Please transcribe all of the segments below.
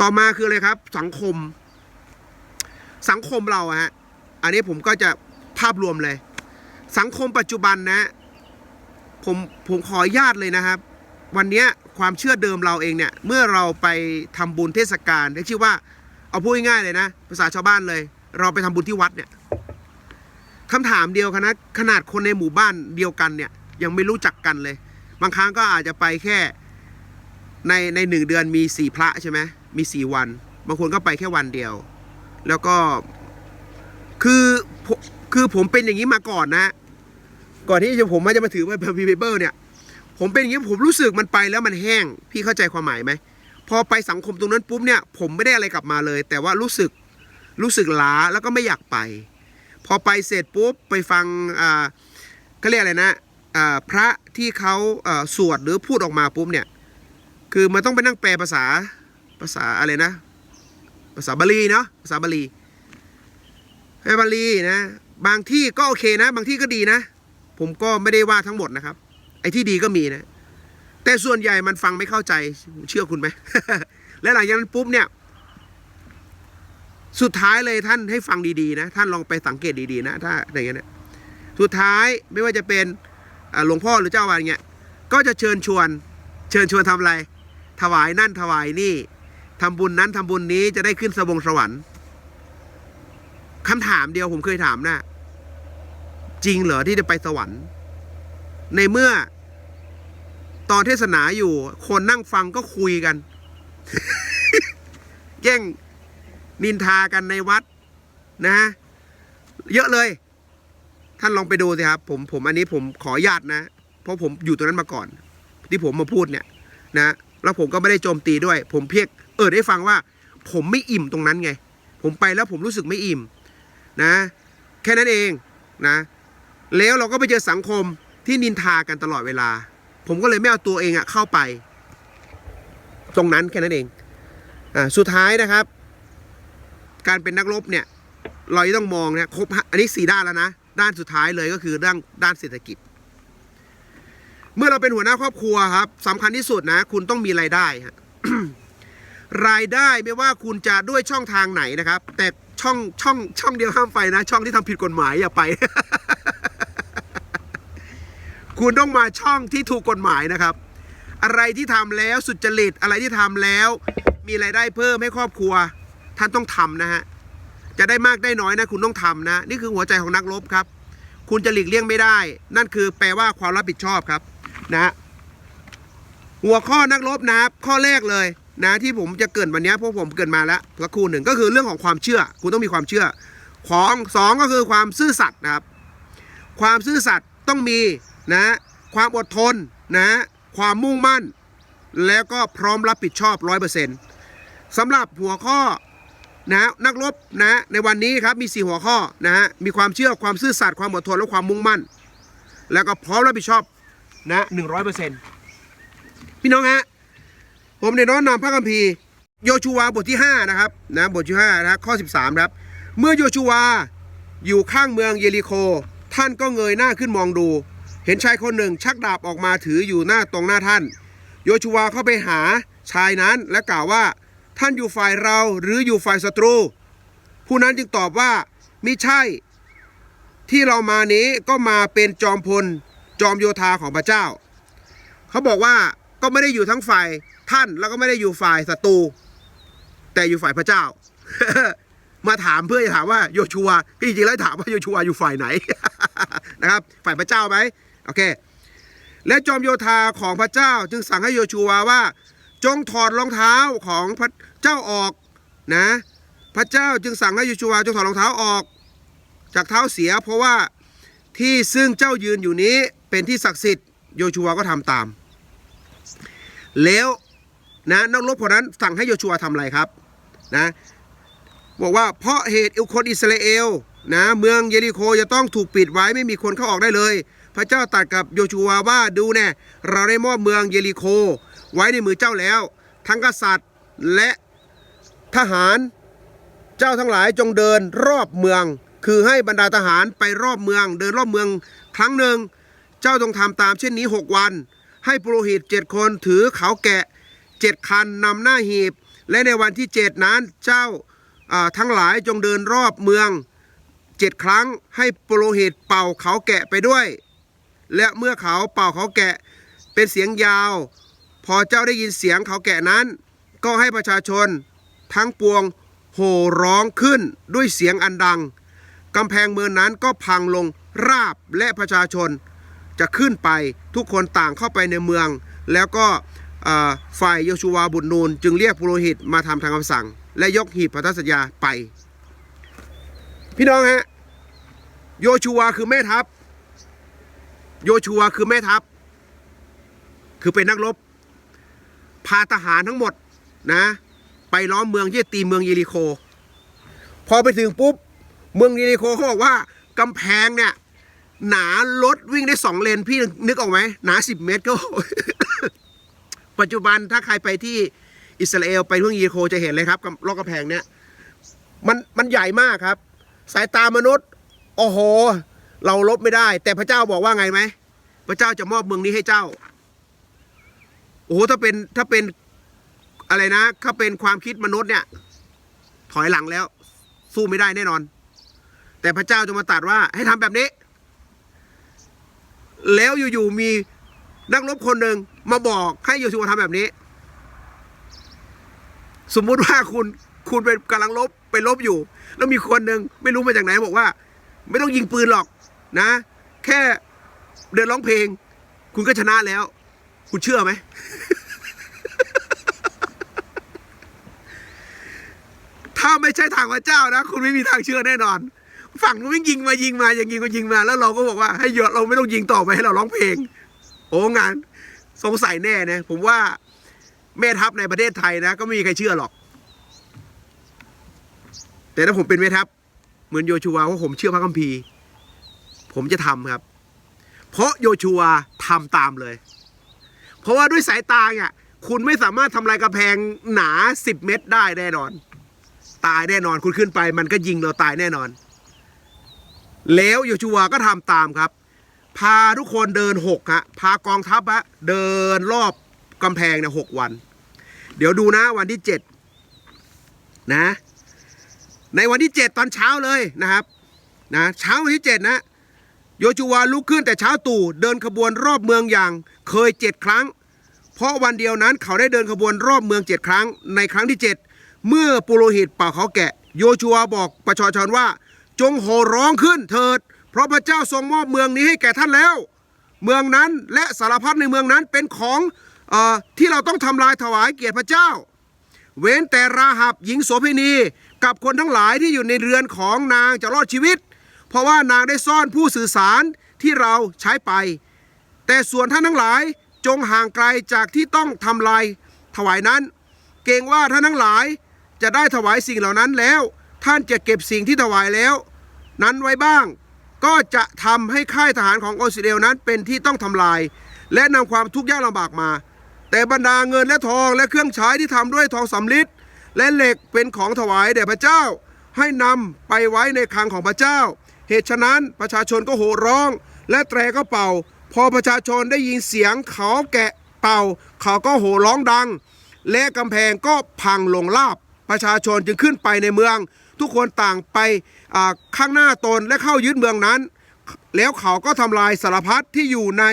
ต่อมาคืออะไรครับ สังคม สังคมเราฮะอันนี้ผมก็จะภาพรวมเลย สังคมปัจจุบันนะ ผมผมขออนุญาตเลยนะครับ วันนี้ความเชื่อเดิมเราเองเนี่ย เมื่อเราไปทำบุญเทศกาลที่ชื่อว่า เอาพูดง่ายๆเลยนะ ภาษาชาวบ้านเลย เราไปทำบุญที่วัดเนี่ยคำถามเดียวกันนะขนาดคนในหมู่บ้านเดียวกันเนี่ย ยังไม่รู้จักกันเลย บางครั้งก็อาจจะไปแค่ในในหนึ่งเดือนมีสี่พระใช่ไหม มีสี่วัน บางคนก็ไปแค่วันเดียว แล้วก็คือคือผมเป็นอย่างนี้มาก่อนนะ ก่อนที่จะผมมาจะมาถือว่าพีเบอร์เนี่ย ผมเป็นอย่างนี้ผมรู้สึกมันไปแล้วมันแห้ง พี่เข้าใจความหมายไหม พอไปสังคมตรงนั้นปุ๊บเนี่ย ผมไม่ได้อะไรกลับมาเลย แต่ว่ารู้สึกรู้สึกล้าแล้วก็ไม่อยากไป พอไปเสร็จปุ๊บไปฟังอ่าก็เรียกอะไรนะอ่าพระที่เขาอ่าสวดหรือพูดออกมาปุ๊บเนี่ย คือมันต้องไปนั่งแปลภาษา ภาษาอะไรนะ ภาษาบาลีเนาะภาษาบาลีแปลบาลีนะ บางที่ก็โอเคนะ บางที่ก็ดีนะ ผมก็ไม่ได้ว่าทั้งหมดนะครับ ไอ้ที่ดีก็มีนะ แต่ส่วนใหญ่มันฟังไม่เข้าใจเชื่อคุณไหมและหลังจากนั้นปุ๊บเนี่ย สุดท้ายเลยท่านให้ฟังดีๆนะ ท่านลองไปสังเกตดีๆนะ ถ้าอย่างเงี้ยนะสุดท้ายไม่ว่าจะเป็นหลวงพ่อหรือเจ้าอาวาสเงี้ยก็จะเชิญชวน เชิญชวนทำอะไร ถวายนั่นถวายนี่ ทำบุญนั้นทำบุญนี้จะได้ขึ้นสวงสวรรค์คำถามเดียวผมเคยถามนะจริงเหรอที่จะไปสวรรค์ ในเมื่อ ตอนเทศนาอยู่ คนนั่งฟังก็คุยกัน แย่งนินทากันในวัดนะเยอะเลย ท่านลองไปดูสิครับ ผมผมอันนี้ผมขอญาตนะ เพราะผมอยู่ตรงนั้นมาก่อน ที่ผมมาพูดเนี่ย นะ แล้วผมก็ไม่ได้โจมตีด้วย ผมเพียง เออได้ฟังว่า ผมไม่อิ่มตรงนั้นไง ผมไปแล้วผมรู้สึกไม่อิ่มนะ แค่นั้นเองนะ แล้วเราก็ไปเจอสังคมที่นินทากันตลอดเวลา ผมก็เลยไม่เอาตัวเองอะเข้าไป ตรงนั้นแค่นั้นเองอ่าสุดท้ายนะครับ การเป็นนักรบเนี่ย เราจะต้องมองเนี่ยครบอันนี้สี่ด้านแล้วนะด้านสุดท้ายเลยก็คือด้านด้านเศรษฐกิจ เมื่อเราเป็นหัวหน้าครอบครัวครับสำคัญที่สุดนะ คุณต้องมีรายได้ฮะ รายได้ไม่ว่าคุณจะด้วยช่องทางไหนนะครับ แต่ช่องช่องช่องเดียวห้ามไปนะ ช่องที่ทำผิดกฎหมายอย่าไป คุณต้องมาช่องที่ถูกกฎหมายนะครับ อะไรที่ทำแล้วสุจริตอะไรที่ทำแล้ว มีรายได้เพิ่มให้ครอบครัว ท่านต้องทำนะฮะจะได้มากได้น้อยนะ คุณต้องทำนะ นี่คือหัวใจของนักรบครับ คุณจะหลีกเลี่ยงไม่ได้ นั่นคือแปลว่าความรับผิดชอบครับ นะฮะหัวข้อนักรบนะครับ ข้อแรกเลย นะที่ผมจะเกินวันนี้เพราะผมเกินมาแล้วสักครู่หนึ่งก็คือเรื่องของความเชื่อ คุณต้องมีความเชื่อ ของสองก็คือความซื่อสัตย์นะครับ ความซื่อสัตย์ต้องมีนะความอดทนนะความมุ่งมั่น แล้วก็พร้อมรับผิดชอบร้อยเปอร์เซ็นต์สำหรับหัวข้อนะนักรบนะในวันนี้ครับมี 4 หัวข้อนะฮะมีความเชื่อความซื่อสัตย์ความอดทนและความมุ่งมั่น แล้วก็พร้อมรับผิดชอบนะหนึ่งร้อยเปอร์เซ็นต์พี่น้องฮะ ผมในน้อมนำพระคัมภีร์โยชูวาบทที่ 5 นะครับนะบทที่5นะข้อ 13ครับ เมื่อโยชูวาอยู่ข้างเมืองเยริโค ท่านก็เงยหน้าขึ้นมองดู เห็นชายคนหนึ่งชักดาบออกมาถืออยู่หน้าตรงหน้าท่าน โยชูวาเข้าไปหาชายนั้นและกล่าวว่าท่านอยู่ฝ่ายเราหรืออยู่ฝ่ายศัตรู ผู้นั้นจึงตอบว่ามิใช่ ที่เรามานี้ก็มาเป็นจอมพลจอมโยธาของพระเจ้า เขาบอกว่าก็ไม่ได้อยู่ทั้งฝ่าย ท่านแล้วก็ไม่ได้อยู่ฝ่ายศัตรูแต่อยู่ฝ่ายพระเจ้า มาถามเพื่อจะถามว่าโยชัวที่จริงๆแล้วถามว่าโยชัวอยู่ฝ่ายไหนนะครับ ฝ่ายพระเจ้าไหมโอเค และจอมโยธาของพระเจ้าจึงสั่งให้โยชัวว่า จงถอดรองเท้าของพระเจ้าออกนะ พระเจ้าจึงสั่งให้โยชัวจงถอดรองเท้าออก จากเท้าเสีย เพราะว่าที่ซึ่งเจ้ายืนอยู่นี้เป็นที่ศักดิ์สิทธิ์โยชัวก็ทำตาม แล้ว นะนักรบคนนั้นสั่งให้โยชัวทำอะไรครับนะบอกว่าเพราะเหตุอิคนอิสราเอลนะเมืองเยริโคจะต้องถูกปิดไว้ไม่มีคนเข้าออกได้เลย พระเจ้าตรัสกับโยชัวว่าดูแน่เราได้มอบเมืองเยริโค ไว้ในมือเจ้าแล้ว ทั้งกษัตริย์และทหารเจ้าทั้งหลายจงเดินรอบเมือง คือให้บรรดาทหารไปรอบเมือง เดินรอบเมืองครั้งหนึ่ง เจ้าต้องทำตามเช่นนี้ 6 วัน ให้ปุโรหิตเจ็ดคนถือเขาแกะ เจ็ดคันนำหน้าหีบ และในวันที่เจ็ดนั้นเจ้าทั้งหลายจงเดินรอบเมืองเจ็ดครั้งให้ปโรหิตเป่าเขาแกะไปด้วย และเมื่อเขาเป่าเขาแกะเป็นเสียงยาว พอเจ้าได้ยินเสียงเขาแกะนั้น ก็ให้ประชาชนทั้งปวงโห่ร้องขึ้นด้วยเสียงอันดังกำแพงเมืองนั้นก็พังลงราบและประชาชนจะขึ้นไปทุกคนต่างเข้าไปในเมือง แล้วก็ ฝ่ายโยชูวาบุตรนูนจึงเรียกปุโรหิตมาทำทางคำสั่ง และยกหีบพันธสัญญาไป พี่น้องฮะโยชูวาคือแม่ทัพ โยชูวาคือแม่ทัพ คือเป็นนักรบ พาทหารทั้งหมดนะ ไปล้อมเมืองที่ตีเมืองเยริโค พอไปถึงปุ๊บ เมืองเยริโคเขาบอกว่ากำแพงเนี่ย หนารถวิ่งได้สองเลนพี่นึกออกไหมหนาสิบเมตรก็ ปัจจุบันถ้าใครไปที่อิสราเอลไปทุ่งเยริโคจะเห็นเลยครับรอบกำแพงเนี่ยมันมันใหญ่มากครับ สายตามนุษย์ โอ้โห เราลบไม่ได้ แต่พระเจ้าบอกว่าไงไหมพระเจ้าจะมอบเมืองนี้ให้เจ้า โอ้โหถ้าเป็นถ้าเป็นอะไรนะ ถ้าเป็นความคิดมนุษย์เนี่ย ถอยหลังแล้ว สู้ไม่ได้แน่นอน แต่พระเจ้าจะมาตัดว่าให้ทำแบบนี้ แล้วอยู่ๆมี นักรบคนหนึ่งมาบอกให้โยชูวาทำแบบนี้ สมมุติว่าคุณคุณเป็นกำลังลบไปลบอยู่ แล้วมีคนหนึ่งไม่รู้มาจากไหนบอกว่า ไม่ต้องยิงปืนหรอกนะ แค่เดินร้องเพลง คุณก็ชนะแล้ว คุณเชื่อไหมถ้าไม่ใช่ทางพระเจ้านะ คุณไม่มีทางเชื่อแน่นอน ฝั่งนู้นยิงมายิงมาอย่างยิงก็ยิงมา แล้วเราก็บอกว่าให้หยดเราไม่ต้องยิงต่อไปให้เราร้องเพลง โอ้งานสงสัยแน่นะผมว่าแม่ทัพในประเทศไทยนะ ก็ไม่มีใครเชื่อหรอก แต่ถ้าผมเป็นแม่ทัพเหมือนโยชูวาว่าผมเชื่อพระคัมภีร์ ผมจะทำครับ เพราะโยชูวาทำตามเลย เพราะว่าด้วยสายตาเนี่ยคุณไม่สามารถทำลายกระแพงหนา10เมตรได้แน่นอน ตายแน่นอนคุณขึ้นไป มันก็ยิงเราตายแน่นอน แล้วโยชูวาก็ทำตามครับ พาทุกคนเดินหกฮะพากองทัพฮะเดินรอบกำแพงเนี่ยหกวัน เดี๋ยวดูนะวันที่เจ็ดนะ ในวันที่เจ็ดตอนเช้าเลยนะครับนะเช้าวันที่เจ็ดนะโยชูวาลุกขึ้นแต่เช้าตู่เดินขบวนรอบเมืองอย่างเคยเจ็ดครั้ง เพราะวันเดียวนั้นเขาได้เดินขบวนรอบเมืองเจ็ดครั้ง ในครั้งที่เจ็ดเมื่อปุโรหิตเป่าเขาแกะ โยชูวาบอกประชาชนว่า จงโห่ร้องขึ้นเถิด เพราะพระเจ้าทรงมอบเมืองนี้ให้แก่ท่านแล้ว เมืองนั้นและสารพัดในเมืองนั้นเป็นของอที่เราต้องทำลายถวายเกียรติพระเจ้า เว้นแต่ราหับหญิงโสเภณีกับคนทั้งหลายที่อยู่ในเรือนของนางจะรอดชีวิต เพราะว่านางได้ซ่อนผู้สื่อสารที่เราใช้ไป แต่ส่วนท่านทั้งหลายจงห่างไกลจากที่ต้องทำลายถวายนั้น เกรงว่าท่านทั้งหลายจะได้ถวายสิ่งเหล่านั้นแล้ว ท่านจะเก็บสิ่งที่ถวายแล้ว นั้นไว้บ้าง ก็จะทำให้ค่ายทหารของโอซิเดลนั้นเป็นที่ต้องทำลาย และนำความทุกข์ยากลำบากมา แต่บรรดาเงินและทองและเครื่องใช้ที่ทำด้วยทองสำริดและเหล็กเป็นของถวายแด่พระเจ้า ให้นำไปไว้ในคลังของพระเจ้า เหตุฉะนั้นประชาชนก็โห่ร้อง และแตรก็เป่า พอประชาชนได้ยินเสียงเขาแกะเป่า เขาก็โห่ร้องดัง และกำแพงก็พังลงราบประชาชนจึงขึ้นไปในเมือง ทุกคนต่างไปข้างหน้าตนและเข้ายึดเมืองนั้น แล้วเขาก็ทำลายสารพัดที่อยู่ใน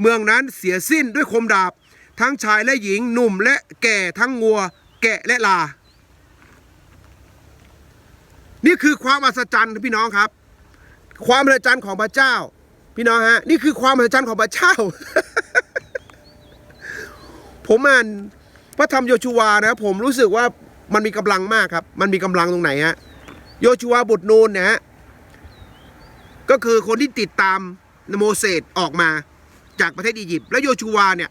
เมืองนั้นเสียสิ้นด้วยคมดาบ ทั้งชายและหญิงหนุ่มและแก่ทั้งงัว แกะและลา นี่คือความอัศจรรย์พี่น้องครับ ความอัศจรรย์ของพระเจ้า พี่น้องฮะนี่คือความอัศจรรย์ของพระเจ้า ผมอ่านพระธรรมโยชูวานะผมรู้สึกว่ามันมีกำลังมากครับ มันมีกำลังตรงไหนฮะ โยชูวาบุตรนูนนี่ยฮะก็คือคนที่ติดตามโมเสสออกมาจากประเทศอียิปต์แล้วโยชูวาเนี่ย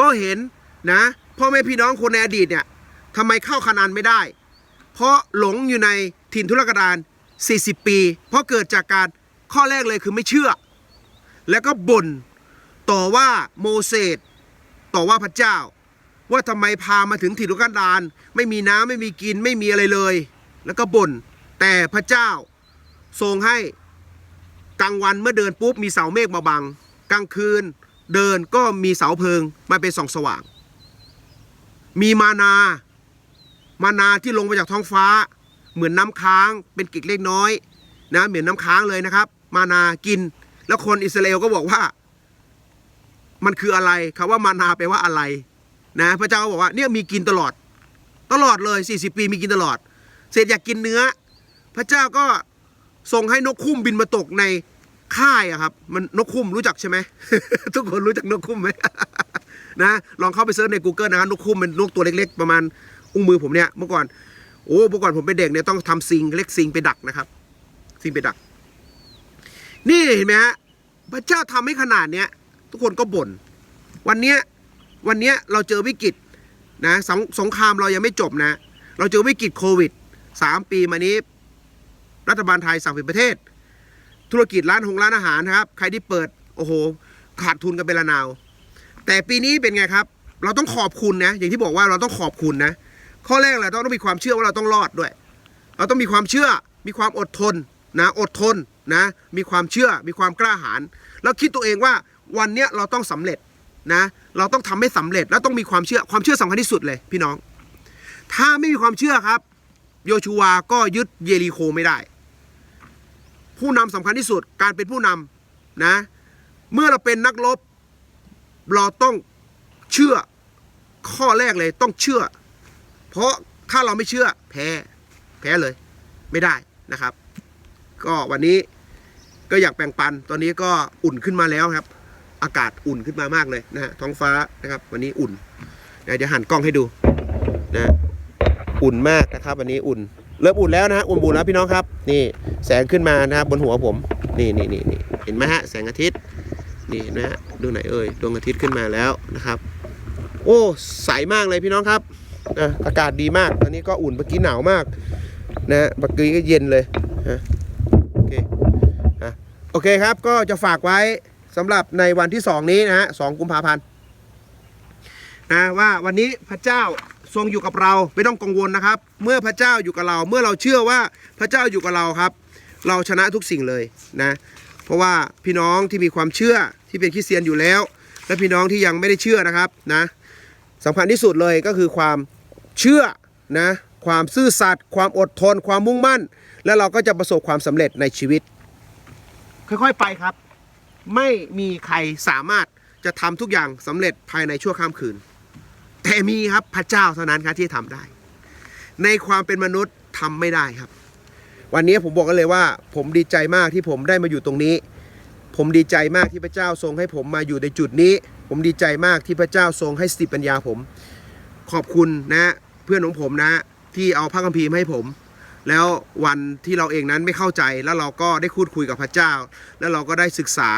ก็เห็นนะพ่อแม่พี่น้องคนในอดีตเนี่ยทำไมเข้าคานานไม่ได้ เพราะหลงอยู่ในถิ่นทุรกันดาร40 ปี เพราะเกิดจากการข้อแรกเลยคือไม่เชื่อ แล้วก็บ่นต่อว่าโมเสสต่อว่าพระเจ้า ว่าทำไมพามาถึงถิ่นทุรกันดารไม่มีน้ำไม่มีกินไม่มีอะไรเลย แล้วก็บ่นแต่พระเจ้าทรงให้กลางวันเมื่อเดินปุ๊บมีเสาเมฆมาบัง กลางคืนเดินก็มีเสาเพลิงมาเป็นส่องสว่าง มีมานา มานาที่ลงมาจากท้องฟ้า เหมือนน้ำค้างเป็นกิจเล็กน้อยนะเหมือนน้ำค้างเลยนะครับ มานากิน แล้วคนอิสราเอลก็บอกว่า มันคืออะไรคำว่ามานาแปลว่าอะไรนะพระเจ้าก็บอกว่าเนี่ยมีกินตลอด ตลอดเลย 40 ปีมีกินตลอด เสร็จอยากกินเนื้อ พระเจ้าก็ส่งให้นกคุ้มบินมาตกในค่ายอะครับ มันนกคุ้มรู้จักใช่ไหมทุกคนรู้จักนกคุ้มไหมนะลองเข้าไปเซิร์ชใน Google นะครับนกคุ้มเป็นนกตัวเล็กๆ ประมาณอุ้งมือผมเนี่ยเมื่อก่อนโอ้เมื่อก่อนผมเป็นเด็กเนี่ยต้องทำซิงเล็กซิงไปดักนะครับซิงไปดัก นี่เห็นไหมฮะพระเจ้าทำให้ขนาดเนี้ยทุกคนก็บ่นวันเนี้ยวันเนี้ยเราเจอวิกฤตนะสงสงครามเรายังไม่จบนะ เราเจอวิกฤตโควิด สามปีมานี้ รัฐบาลไทยสั่งปิดประเทศ ธุรกิจร้านหงร้านอาหารนะครับ ใครที่เปิดโอ้โห ขาดทุนกันเป็นละนาว แต่ปีนี้เป็นไงครับ เราต้องขอบคุณนะ อย่างที่บอกว่าเราต้องขอบคุณนะ ข้อแรกเลยต้องมีความเชื่อว่าเราต้องรอดด้วย เราต้องมีความเชื่อ มีความอดทนนะอดทนนะ มีความเชื่อ มีความกล้าหาญแล้วคิดตัวเองว่าวันเนี้ยเราต้องสำเร็จนะ เราต้องทำให้สำเร็จแล้วต้องมีความเชื่อ ความเชื่อสำคัญที่สุดเลยพี่น้อง ถ้าไม่มีความเชื่อครับ โยชูวาก็ยึดเยรีโคไม่ได้ ผู้นำสำคัญที่สุดการเป็นผู้นำนะ เมื่อเราเป็นนักรบเราต้องเชื่อข้อแรกเลยต้องเชื่อ เพราะถ้าเราไม่เชื่อแพ้แพ้เลยไม่ได้นะครับ ก็วันนี้ก็อยากแบ่งปันตอนนี้ก็อุ่นขึ้นมาแล้วครับ อากาศอุ่นขึ้นมามากเลยนะฮะท้องฟ้านะครับ วันนี้อุ่นนะเดี๋ยวหันกล้องให้ดูนะ อุ่นมากนะครับวันนี้อุ่น เริ่มอุ่นแล้วนะฮะอุ่นบุญแล้วพี่น้องครับ นี่แสงขึ้นมานะครับบนหัวผม นี่นี่นี่นี่เห็นไหมฮะแสงอาทิตย์นี่นะฮะดูไหนเอ่ยดวงอาทิตย์ขึ้นมาแล้วนะครับ โอ้ใสมากเลยพี่น้องครับนะอากาศดีมากตอนนี้ก็อุ่นเมื่อกี้หนาวมากนะฮะเมื่อกี้ก็เย็นเลยนะโอเคอะโอเคครับก็จะฝากไว้สำหรับในวันที่ 2 นี้นะฮะสองกุมภาพันธ์นะว่าวันนี้พระเจ้า ทรงอยู่กับเราไม่ต้องกังวลนะครับ เมื่อพระเจ้าอยู่กับเรา เมื่อเราเชื่อว่าพระเจ้าอยู่กับเราครับ เราชนะทุกสิ่งเลยนะ เพราะว่าพี่น้องที่มีความเชื่อที่เป็นคริสเตียนอยู่แล้ว และพี่น้องที่ยังไม่ได้เชื่อนะครับนะสำคัญที่สุดเลยก็คือความเชื่อนะความซื่อสัตย์ความอดทน ความมุ่งมั่น แล้วเราก็จะประสบความสำเร็จในชีวิต ค่อยๆไปครับ ไม่มีใครสามารถจะทำทุกอย่างสำเร็จภายในชั่วข้ามคืน แต่มีครับพระเจ้าเท่านั้นครับที่ทำได้ ในความเป็นมนุษย์ทำไม่ได้ครับ วันนี้ผมบอกกันเลยว่า ผมดีใจมากที่ผมได้มาอยู่ตรงนี้ ผมดีใจมากที่พระเจ้าทรงให้ผมมาอยู่ในจุดนี้ ผมดีใจมากที่พระเจ้าทรงให้สติปัญญาผม ขอบคุณนะเพื่อนของผมนะ ที่เอาพระคัมภีร์มาให้ผมแล้ววันที่เราเองนั้นไม่เข้าใจแล้วเราก็ได้พูดคุยกับพระเจ้า แล้วเราก็ได้ศึกษา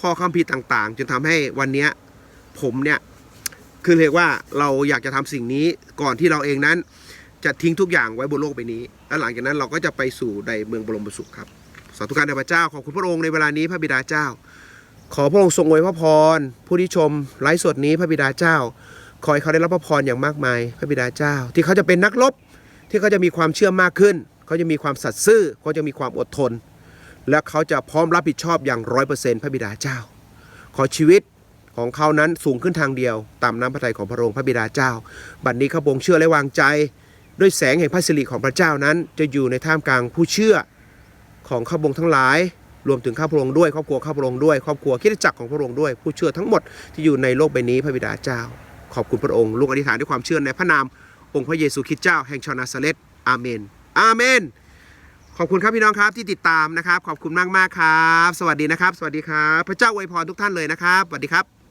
ข้อคัมภีร์ต่างๆ จนทำให้วันนี้ผมเนี่ย คือเรียกว่าเราอยากจะทำสิ่งนี้ก่อนที่เราเองนั้น จะทิ้งทุกอย่างไว้บนโลกใบนี้ และหลังจากนั้นเราก็จะไปสู่ในเมืองบรมสุขครับสาธุการแด่พระเจ้าขอบคุณพระองค์ในเวลานี้พระบิดาเจ้า ขอพระองค์ทรงอวยพระพร ผู้ที่ชมไลฟ์สดนี้พระบิดาเจ้า ขอให้เขาได้รับพระพรอย่างมากมาย พระบิดาเจ้า ที่เขาจะเป็นนักรบที่เขาจะมีความเชื่อมากขึ้น เขาจะมีความสัตย์ซื่อเขาจะมีความอดทน และเขาจะพร้อมรับผิดชอบอย่างร้อยเปอร์เซ็นต์พระบิดาเจ้า ขอชีวิต ของเขานั้นสูงขึ้นทางเดียว ตามน้ำพระทัยของพระองค์พระบิดาเจ้า บัดนี้ข้าพงเชื่อและวางใจ ด้วยแสงแห่งพระสิริของพระเจ้านั้น จะอยู่ในท่ามกลางผู้เชื่อของข้าพงทั้งหลาย รวมถึงข้าพระองค์ด้วยครอบครัวข้าพระองค์ด้วยครอบครัวคริสตจักรของพระองค์ด้วย ผู้เชื่อทั้งหมดที่อยู่ในโลกใบนี้พระบิดาเจ้า ขอบคุณพระองค์ลูกอธิษฐานด้วยความเชื่อในพระนามองค์พระเยซูคริสต์เจ้าแห่งชาวนาซาเรตอาเมน อาเมน ขอบคุณครับพี่น้องครับที่ติดตามนะครับ ขอบคุณมากมากครับ สวัสดีนะครับ สวัสดีครับ พระเจ้าอวยพรทุกท่านเลยนะครับ สวัสดีครับ